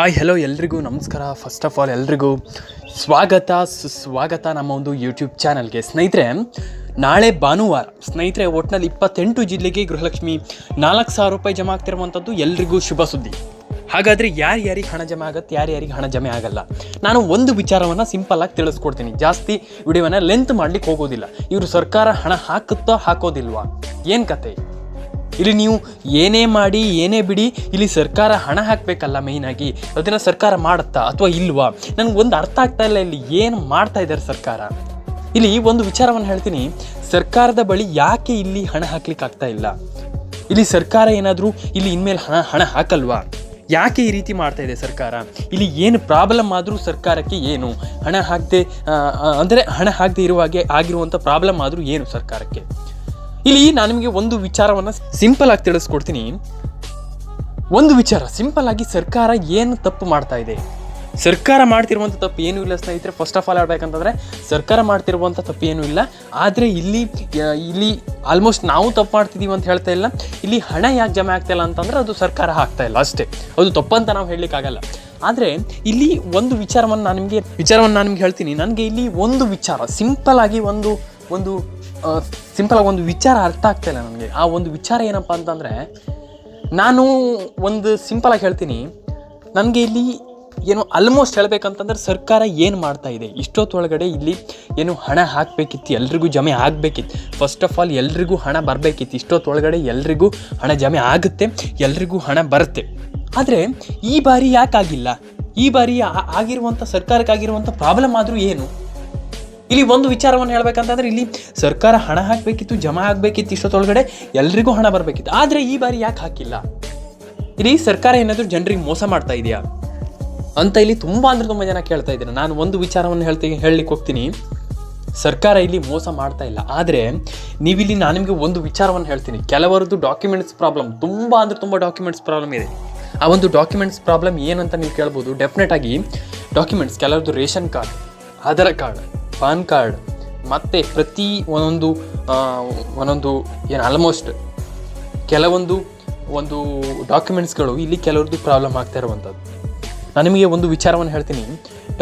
Hi hello ಎಲ್ರಿಗೂ. ನಮಸ್ಕಾರ. First of all ಎಲ್ರಿಗೂ ಸ್ವಾಗತ. ಸುಸ್ವಾಗತ ನಮ್ಮ ಒಂದು ಯೂಟ್ಯೂಬ್ ಚಾನಲ್ಗೆ ಸ್ನೇಹಿತರೆ, ನಾಳೆ ಭಾನುವಾರ, ಸ್ನೇಹಿತರೆ ಒಟ್ಟಿನಲ್ಲಿ ಇಪ್ಪತ್ತೆಂಟು ಜಿಲ್ಲೆಗೆ ಗೃಹಲಕ್ಷ್ಮಿ ನಾಲ್ಕು ಸಾವಿರ ರೂಪಾಯಿ ಜಮಾ ಆಗ್ತಿರುವಂಥದ್ದು ಎಲ್ರಿಗೂ ಶುಭ ಸುದ್ದಿ. ಹಾಗಾದರೆ ಯಾರ್ಯಾರಿಗೆ ಹಣ ಜಮೆ ಆಗುತ್ತೆ ಯಾರ್ಯಾರಿಗೆ ಹಣ ಜಮೆ ಆಗಲ್ಲ? ನಾನು ಒಂದು ವಿಚಾರವನ್ನು ಸಿಂಪಲ್ ಆಗಿ ತಿಳಿಸ್ಕೊಡ್ತೀನಿ. ಜಾಸ್ತಿ ವಿಡಿಯೋನ ಲೆಂತ್ ಮಾಡ್ಲಿಕ್ಕೆ ಹೋಗೋದಿಲ್ಲ. ಇವರು ಸರ್ಕಾರ ಹಣ ಹಾಕುತ್ತೋ ಹಾಕೋದಿಲ್ವಾ? ಏನು ಕತೆ? ಇಲ್ಲಿ ನೀವು ಏನೇ ಮಾಡಿ, ಏನೇ ಬಿಡಿ, ಇಲ್ಲಿ ಸರ್ಕಾರ ಹಣ ಹಾಕಬೇಕಲ್ಲ ಮೇಯ್ನಾಗಿ ಅದನ್ನು ಸರ್ಕಾರ ಮಾಡುತ್ತಾ ಅಥವಾ ಇಲ್ವಾ? ನನಗೆ ಒಂದು ಅರ್ಥ ಆಗ್ತಾ ಇಲ್ಲ ಇಲ್ಲಿ ಏನು ಮಾಡ್ತಾ ಇದ್ದಾರೆ ಸರ್ಕಾರ. ಇಲ್ಲಿ ಒಂದು ವಿಚಾರವನ್ನು ಹೇಳ್ತೀನಿ. ಸರ್ಕಾರದ ಬಳಿ ಯಾಕೆ ಇಲ್ಲಿ ಹಣ ಹಾಕ್ಲಿಕ್ಕೆ ಆಗ್ತಾ ಇಲ್ಲ? ಇಲ್ಲಿ ಸರ್ಕಾರ ಏನಾದರೂ ಇಲ್ಲಿ ಇನ್ಮೇಲೆ ಹಣ ಹಣ ಹಾಕಲ್ವಾ? ಯಾಕೆ ಈ ರೀತಿ ಮಾಡ್ತಾ ಇದೆ ಸರ್ಕಾರ? ಇಲ್ಲಿ ಏನು ಪ್ರಾಬ್ಲಮ್ ಆದರೂ ಸರ್ಕಾರಕ್ಕೆ ಏನು? ಹಣ ಹಾಕದೆ ಅಂದರೆ ಹಣ ಹಾಕದೆ ಇರುವಾಗೆ ಆಗಿರುವಂಥ ಪ್ರಾಬ್ಲಮ್ ಆದರೂ ಏನು ಸರ್ಕಾರಕ್ಕೆ? ಇಲ್ಲಿ ನಾನು ನಿಮಗೆ ಒಂದು ವಿಚಾರವನ್ನು ಸಿಂಪಲ್ ಆಗಿ ತಿಳಿಸ್ಕೊಡ್ತೀನಿ. ಒಂದು ವಿಚಾರ ಸಿಂಪಲ್ ಆಗಿ ಸರ್ಕಾರ ಏನು ತಪ್ಪು ಮಾಡ್ತಾ ಇದೆ? ಸರ್ಕಾರ ಮಾಡ್ತಿರುವಂಥ ತಪ್ಪು ಏನೂ ಇಲ್ಲ ಸ್ನೇಹಿತರೆ. ಫಸ್ಟ್ ಆಫ್ ಆಲ್ ಹೇಳ್ಬೇಕಂತಂದ್ರೆ, ಸರ್ಕಾರ ಮಾಡ್ತಿರುವಂಥ ತಪ್ಪು ಏನೂ ಇಲ್ಲ. ಆದರೆ ಇಲ್ಲಿ ಇಲ್ಲಿ ಆಲ್ಮೋಸ್ಟ್ ನಾವು ತಪ್ಪು ಮಾಡ್ತಿದ್ದೀವಿ ಅಂತ ಹೇಳ್ತಾ ಇಲ್ಲ. ಇಲ್ಲಿ ಹಣ ಯಾಕೆ ಜಮೆ ಆಗ್ತಾ ಇಲ್ಲ ಅಂತಂದ್ರೆ ಅದು ಸರ್ಕಾರ ಹಾಕ್ತಾ ಇಲ್ಲ ಅಷ್ಟೇ. ಅದು ತಪ್ಪಂತ ನಾವು ಹೇಳಲಿಕ್ಕಾಗಲ್ಲ ಆದರೆ ಇಲ್ಲಿ ಒಂದು ವಿಚಾರವನ್ನು ನಾನು ನಿಮಗೆ, ವಿಚಾರವನ್ನು ನಾನು ನಿಮ್ಗೆ ಹೇಳ್ತೀನಿ. ನನಗೆ ಇಲ್ಲಿ ಒಂದು ವಿಚಾರ ಸಿಂಪಲ್ ಆಗಿ ಒಂದು ಒಂದು ಸಿಂಪಲ್ ಆಗಿ ಒಂದು ವಿಚಾರ ಅರ್ಥ ಆಗ್ತಾ ಇಲ್ಲ ನನಗೆ. ಆ ಒಂದು ವಿಚಾರ ಏನಪ್ಪ ಅಂತಂದರೆ, ನಾನು ಒಂದು ಸಿಂಪಲ್ ಆಗಿ ಹೇಳ್ತೀನಿ. ನನಗೆ ಇಲ್ಲಿ ಏನು ಆಲ್ಮೋಸ್ಟ್ ಹೇಳ್ಬೇಕಂತಂದ್ರೆ ಸರ್ಕಾರ ಏನು ಮಾಡ್ತಾ ಇದೆ? ಇಷ್ಟೊತ್ತೊಳಗಡೆ ಇಲ್ಲಿ ಏನು ಹಣ ಹಾಕಬೇಕಿತ್ತು, ಎಲ್ರಿಗೂ ಜಮೆ ಆಗಬೇಕಿತ್ತು. ಫಸ್ಟ್ ಆಫ್ ಆಲ್ ಎಲ್ರಿಗೂ ಹಣ ಬರಬೇಕಿತ್ತು. ಇಷ್ಟೊತ್ತೊಳಗಡೆ ಎಲ್ರಿಗೂ ಹಣ ಜಮೆ ಆಗುತ್ತೆ, ಎಲ್ರಿಗೂ ಹಣ ಬರುತ್ತೆ. ಆದರೆ ಈ ಬಾರಿ ಯಾಕಾಗಿಲ್ಲ? ಈ ಬಾರಿ ಆಗಿರುವಂಥ ಸರ್ಕಾರಕ್ಕಾಗಿರುವಂಥ ಪ್ರಾಬ್ಲಮ್ ಆದರೂ ಏನು? ಇಲ್ಲಿ ಒಂದು ವಿಚಾರವನ್ನು ಹೇಳಬೇಕಂತಂದ್ರೆ ಇಲ್ಲಿ ಸರ್ಕಾರ ಹಣ ಹಾಕಬೇಕಿತ್ತು, ಜಮಾ ಆಗಬೇಕಿತ್ತು ಇಷ್ಟೊತ್ತೊಳಗಡೆ ಎಲ್ರಿಗೂ ಹಣ ಬರಬೇಕಿತ್ತು. ಆದರೆ ಈ ಬಾರಿ ಯಾಕೆ ಹಾಕಿಲ್ಲ? ಇಲ್ಲಿ ಸರ್ಕಾರ ಏನಾದರೂ ಜನರಿಗೆ ಮೋಸ ಮಾಡ್ತಾ ಇದೆಯಾ? ಅಂತ ಇಲ್ಲಿ ತುಂಬ ಅಂದ್ರೆ ತುಂಬ ಜನ ಕೇಳ್ತಾ ಇದ್ದಾರೆ. ನಾನು ಒಂದು ವಿಚಾರವನ್ನು ಹೇಳ್ತೀನಿ ಹೇಳಲಿಕ್ಕೆ ಹೋಗ್ತೀನಿ. ಸರ್ಕಾರ ಇಲ್ಲಿ ಮೋಸ ಮಾಡ್ತಾ ಇಲ್ಲ. ಆದರೆ ನೀವಿಲ್ಲಿ ನಾನು ನಿಮಗೆ ಒಂದು ವಿಚಾರವನ್ನು ಹೇಳ್ತೀನಿ. ಕೆಲವರದ್ದು ಡಾಕ್ಯುಮೆಂಟ್ಸ್ ಪ್ರಾಬ್ಲಮ್ ತುಂಬ ಅಂದ್ರೆ ತುಂಬ ಡಾಕ್ಯುಮೆಂಟ್ಸ್ ಪ್ರಾಬ್ಲಮ್ ಇದೆ. ಆ ಒಂದು ಡಾಕ್ಯುಮೆಂಟ್ಸ್ ಪ್ರಾಬ್ಲಮ್ ಏನಂತ ನೀವು ಕೇಳ್ಬೋದು. ಡೆಫಿನೆಟ್ ಆಗಿ documents ಕೆಲವರದ್ದು ration card, Aadhaar card PAN card ಮತ್ತು ಪ್ರತಿ ಒಂದೊಂದು ಒಂದೊಂದು ಏನು ಆಲ್ಮೋಸ್ಟ್ ಕೆಲವೊಂದು, ಒಂದು ಡಾಕ್ಯುಮೆಂಟ್ಸ್ಗಳು ಇಲ್ಲಿ ಕೆಲವ್ರದ್ದು ಪ್ರಾಬ್ಲಮ್ ಆಗ್ತಾ ಇರುವಂಥದ್ದು. ನಾನು ನಿಮಗೆ ಒಂದು ವಿಚಾರವನ್ನು ಹೇಳ್ತೀನಿ.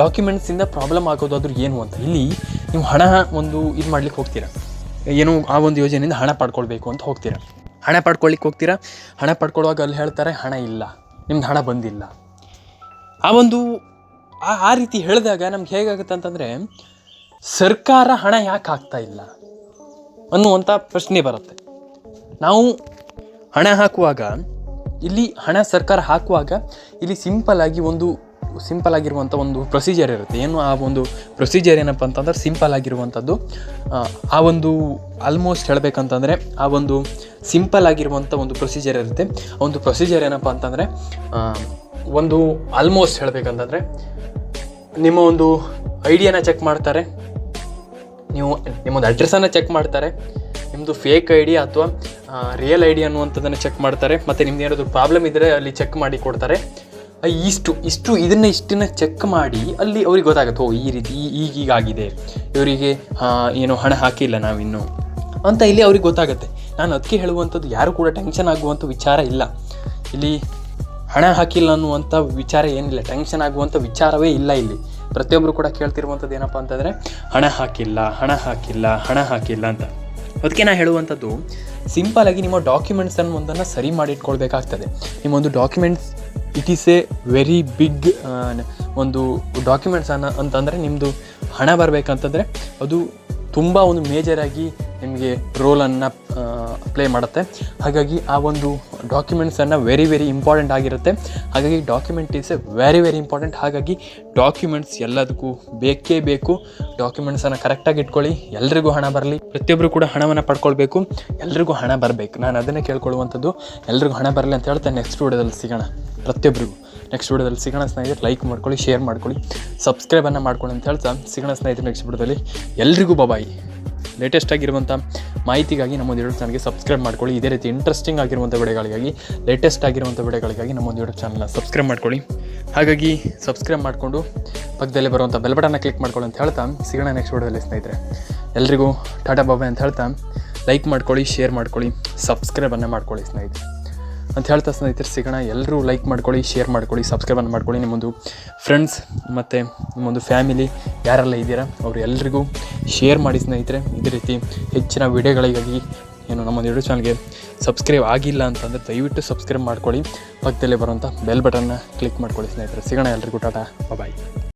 ಡಾಕ್ಯುಮೆಂಟ್ಸಿಂದ ಪ್ರಾಬ್ಲಮ್ ಆಗೋದಾದ್ರೂ ಏನು ಅಂತ. ಇಲ್ಲಿ ನೀವು ಹಣ ಒಂದು ಇದು ಮಾಡ್ಲಿಕ್ಕೆ ಹೋಗ್ತೀರಾ? ಏನು ಆ ಒಂದು ಯೋಜನೆಯಿಂದ ಹಣ ಪಡ್ಕೊಳ್ಬೇಕು ಅಂತ ಹೋಗ್ತೀರಾ? ಹಣ ಪಡ್ಕೊಳ್ಳಿಕ್ಕೆ ಹೋಗ್ತೀರಾ? ಹಣ ಪಡ್ಕೊಳ್ಳುವಾಗ ಅಲ್ಲಿ ಹೇಳ್ತಾರೆ, ಹಣ ಇಲ್ಲ. ನಿಮ್ದು ಹಣ ಬಂದಿಲ್ಲ. ಆ ಒಂದು ಆ ರೀತಿ ಹೇಳಿದಾಗ ನಮ್ಗೆ ಹೇಗಾಗುತ್ತೆ ಅಂತಂದರೆ ಸರ್ಕಾರ ಹಣ ಯಾಕೆ ಹಾಕ್ತಾ ಇಲ್ಲ? ಅನ್ನುವಂಥ ಪ್ರಶ್ನೆ ಬರುತ್ತೆ. ನಾವು ಹಣ ಹಾಕುವಾಗ ಇಲ್ಲಿ ಹಣ ಸರ್ಕಾರ ಹಾಕುವಾಗ ಇಲ್ಲಿ ಸಿಂಪಲ್ ಆಗಿ ಒಂದು ಸಿಂಪಲ್ ಆಗಿರುವಂಥ ಒಂದು ಪ್ರೊಸೀಜರ್ ಇರುತ್ತೆ. ಏನು ಆ ಒಂದು ಪ್ರೊಸೀಜರ್ ಏನಪ್ಪ ಅಂತಂದ್ರೆ ಸಿಂಪಲ್ ಆಗಿರುವಂಥದ್ದು ಆ, ಒಂದು ಆಲ್ಮೋಸ್ಟ್ ಹೇಳಬೇಕಂತಂದರೆ ಆ ಒಂದು ಸಿಂಪಲ್ ಆಗಿರುವಂಥ ಒಂದು ಪ್ರೊಸೀಜರ್ ಇರುತ್ತೆ. ಒಂದು ಪ್ರೊಸೀಜರ್ ಏನಪ್ಪ ಅಂತಂದರೆ ಒಂದು ಆಲ್ಮೋಸ್ಟ್ ಹೇಳಬೇಕಂತಂದರೆ ನಿಮ್ಮ ಒಂದು ಐಡಿಯಾನ ಚೆಕ್ ಮಾಡ್ತಾರೆ. ನೀವು ನಿಮ್ಮೊಂದು ಅಡ್ರೆಸ್ಸನ್ನು ಚೆಕ್ ಮಾಡ್ತಾರೆ. ನಿಮ್ಮದು ಫೇಕ್ ಐ ಡಿ ಅಥವಾ ರಿಯಲ್ ಐ ಡಿ ಅನ್ನುವಂಥದ್ದನ್ನು ಚೆಕ್ ಮಾಡ್ತಾರೆ. ಮತ್ತು ನಿಮ್ದು ಏನಾದರೂ ಪ್ರಾಬ್ಲಮ್ ಇದ್ದರೆ ಅಲ್ಲಿ ಚೆಕ್ ಮಾಡಿ ಕೊಡ್ತಾರೆ. ಇಷ್ಟು ಇಷ್ಟು ಇದನ್ನು ಇಷ್ಟನ್ನು ಚೆಕ್ ಮಾಡಿ ಅಲ್ಲಿ ಅವ್ರಿಗೆ ಗೊತ್ತಾಗುತ್ತೆ, ಓ, ಈ ರೀತಿ ಈಗೀಗಾಗಿದೆ ಇವರಿಗೆ ಏನು ಹಣ ಹಾಕಿಲ್ಲ ನಾವಿನ್ನು ಅಂತ ಇಲ್ಲಿ ಅವ್ರಿಗೆ ಗೊತ್ತಾಗುತ್ತೆ. ನಾನು ಅದಕ್ಕೆ ಹೇಳುವಂಥದ್ದು ಯಾರು ಕೂಡ ಟೆನ್ಷನ್ ಆಗುವಂಥ ವಿಚಾರ ಇಲ್ಲ. ಇಲ್ಲಿ ಹಣ ಹಾಕಿಲ್ಲ ಅನ್ನುವಂಥ ವಿಚಾರ ಏನಿಲ್ಲ ಟೆನ್ಷನ್ ಆಗುವಂಥ ವಿಚಾರವೇ ಇಲ್ಲ ಇಲ್ಲಿ. ಪ್ರತಿಯೊಬ್ಬರು ಕೂಡ ಕೇಳ್ತಿರುವಂಥದ್ದು ಏನಪ್ಪ ಅಂತಂದರೆ, ಹಣ ಹಾಕಿಲ್ಲ ಹಣ ಹಾಕಿಲ್ಲ ಹಣ ಹಾಕಿಲ್ಲ ಅಂತ. ಅದಕ್ಕೆ ನಾ ಹೇಳುವಂಥದ್ದು ಸಿಂಪಲ್ ಆಗಿ ನಿಮ್ಮ ಡಾಕ್ಯುಮೆಂಟ್ಸ್ ಅನ್ನು ಒಂದನ್ನು ಸರಿ ಮಾಡಿ ಇಟ್ಕೊಳ್ಬೇಕಾಗ್ತದೆ ನಿಮ್ಮೊಂದು documents it is a very big ಒಂದು ಡಾಕ್ಯುಮೆಂಟ್ಸ್ ಅನ್ನ ಅಂತಂದರೆ ನಿಮ್ಮದು ಹಣ ಬರಬೇಕಂತಂದರೆ ಅದು ತುಂಬ ಒಂದು ಮೇಜರಾಗಿ ನಿಮಗೆ ರೋಲನ್ನು ಪ್ಲೇ ಮಾಡುತ್ತೆ. ಹಾಗಾಗಿ ಆ ಒಂದು ಡಾಕ್ಯುಮೆಂಟ್ಸನ್ನು ವೆರಿ ವೆರಿ ಇಂಪಾರ್ಟೆಂಟ್ ಆಗಿರುತ್ತೆ. ಹಾಗಾಗಿ document is a very very important ಹಾಗಾಗಿ ಡಾಕ್ಯುಮೆಂಟ್ಸ್ ಎಲ್ಲದಕ್ಕೂ ಬೇಕೇ ಬೇಕು. ಡಾಕ್ಯುಮೆಂಟ್ಸನ್ನು ಕರೆಕ್ಟಾಗಿ ಇಟ್ಕೊಳ್ಳಿ. ಎಲ್ರಿಗೂ ಹಣ ಬರಲಿ. ಪ್ರತಿಯೊಬ್ಬರು ಕೂಡ ಹಣವನ್ನು ಪಡ್ಕೊಳ್ಬೇಕು. ಎಲ್ರಿಗೂ ಹಣ ಬರಬೇಕು. ನಾನು ಅದನ್ನೇ ಕೇಳ್ಕೊಳ್ಳುವಂಥದ್ದು. ಎಲ್ರಿಗೂ ಹಣ ಬರಲಿ ಅಂತ ಹೇಳ್ತೇನೆ ನೆಕ್ಸ್ಟ್ ವಿಡಿಯೋದಲ್ಲಿ ಸಿಗೋಣ. ಪ್ರತಿಯೊಬ್ಬರಿಗೂ ನೆಕ್ಸ್ಟ್ ವಿಡಿಯೋದಲ್ಲಿ ಸಿಗೋಣ ಸ್ನೇಹಿತರೆ ಲೈಕ್ ಮಾಡ್ಕೊಳ್ಳಿ ಶೇರ್ ಮಾಡ್ಕೊಳ್ಳಿ ಸಬ್ಸ್ಕ್ರೈಬನ್ನು ಮಾಡ್ಕೊಳ್ಳಿ ಅಂತ ಹೇಳ್ತಾ ಸಿಗೋಣ ಸ್ನೇಹಿತರೆ ನೆಕ್ಸ್ಟ್ ವಿಡಿಯೋದಲ್ಲಿ ಎಲ್ರಿಗೂ ಬಾಬಾಯಿ ಲೇಟೆಸ್ಟ್ ಆಗಿರುವಂಥ ಮಾಹಿತಿಗಾಗಿ ನಮ್ಮೊಂದು ಯೂಟ್ಯೂಬ್ ಚಾನಲ್ಗೆ ಸಬ್ಸ್ಕ್ರೈಬ್ ಮಾಡ್ಕೊಳ್ಳಿ. ಇದೇ ರೀತಿ ಇಂಟ್ರೆಸ್ಟಿಂಗ್ ಆಗಿರುವಂಥ ವಿಡಿಯೋಗಳಿಗಾಗಿ ಲೇಟೆಸ್ಟ್ ಆಗಿರುವಂಥ ವಿಡಿಯೋಗಳಿಗಾಗಿ ನಮ್ಮೊಂದು ಯೂಟ್ಯೂಬ್ ಚಾನಲ್ನ ಸಬ್ಸ್ಕ್ರೈಬ್ ಮಾಡ್ಕೊಳ್ಳಿ. ಹಾಗಾಗಿ ಸಬ್ಸ್ಕ್ರೈಬ್ ಮಾಡಿಕೊಂಡು ಪಕ್ಕದಲ್ಲಿ ಬರುವಂಥ ಬೆಲ್ ಬಟನ್ನ ಕ್ಲಿಕ್ ಮಾಡ್ಕೊಳ್ಳಿ ಅಂತ ಹೇಳ್ತಾ ಸಿಗೋಣ ನೆಕ್ಸ್ಟ್ ವಿಡಿಯೋದಲ್ಲಿ ಸ್ನೇಹಿತರೆ. ಎಲ್ರಿಗೂ ಟಾಟಾ ಬಾಬೆ ಅಂತ ಹೇಳ್ತಾ ಲೈಕ್ ಮಾಡ್ಕೊಳ್ಳಿ ಶೇರ್ ಮಾಡ್ಕೊಳ್ಳಿ ಸಬ್ಸ್ಕ್ರೈಬನ್ನು ಮಾಡ್ಕೊಳ್ಳಿ ಸ್ನೇಹಿತರೆ. ಅಂತ ಹೇಳ್ತಾ ಸ್ನೇಹಿತರು, ಸಿಗೋಣ. ಎಲ್ಲರೂ ಲೈಕ್ ಮಾಡ್ಕೊಳ್ಳಿ ಶೇರ್ ಮಾಡ್ಕೊಳ್ಳಿ ಸಬ್ಸ್ಕ್ರೈಬ್ ಮಾಡ್ಕೊಳ್ಳಿ. ನಿಮ್ಮೊಂದು ಫ್ರೆಂಡ್ಸ್ ಮತ್ತು ನಿಮ್ಮೊಂದು ಫ್ಯಾಮಿಲಿ ಯಾರೆಲ್ಲ ಇದ್ದೀರಾ, ಅವರು ಎಲ್ರಿಗೂ ಶೇರ್ ಮಾಡಿ ಸ್ನೇಹಿತರೆ. ಇದೇ ರೀತಿ ಹೆಚ್ಚಿನ ವಿಡಿಯೋಗಳಿಗಾಗಿ ಏನು ನಮ್ಮ ಯೂಟ್ಯೂಬ್ ಚಾನಲ್ಗೆ ಸಬ್ಸ್ಕ್ರೈಬ್ ಆಗಿಲ್ಲ ಅಂತಂದರೆ ದಯವಿಟ್ಟು ಸಬ್ಸ್ಕ್ರೈಬ್ ಮಾಡ್ಕೊಳ್ಳಿ. ಪಕ್ಕದಲ್ಲೇ ಬರುವಂಥ ಬೆಲ್ ಬಟನ್ನ ಕ್ಲಿಕ್ ಮಾಡ್ಕೊಳ್ಳಿ ಸ್ನೇಹಿತರೆ. ಸಿಗೋಣ ಎಲ್ರಿಗೂ. ಟಾಟಾ. ಬಾಯ್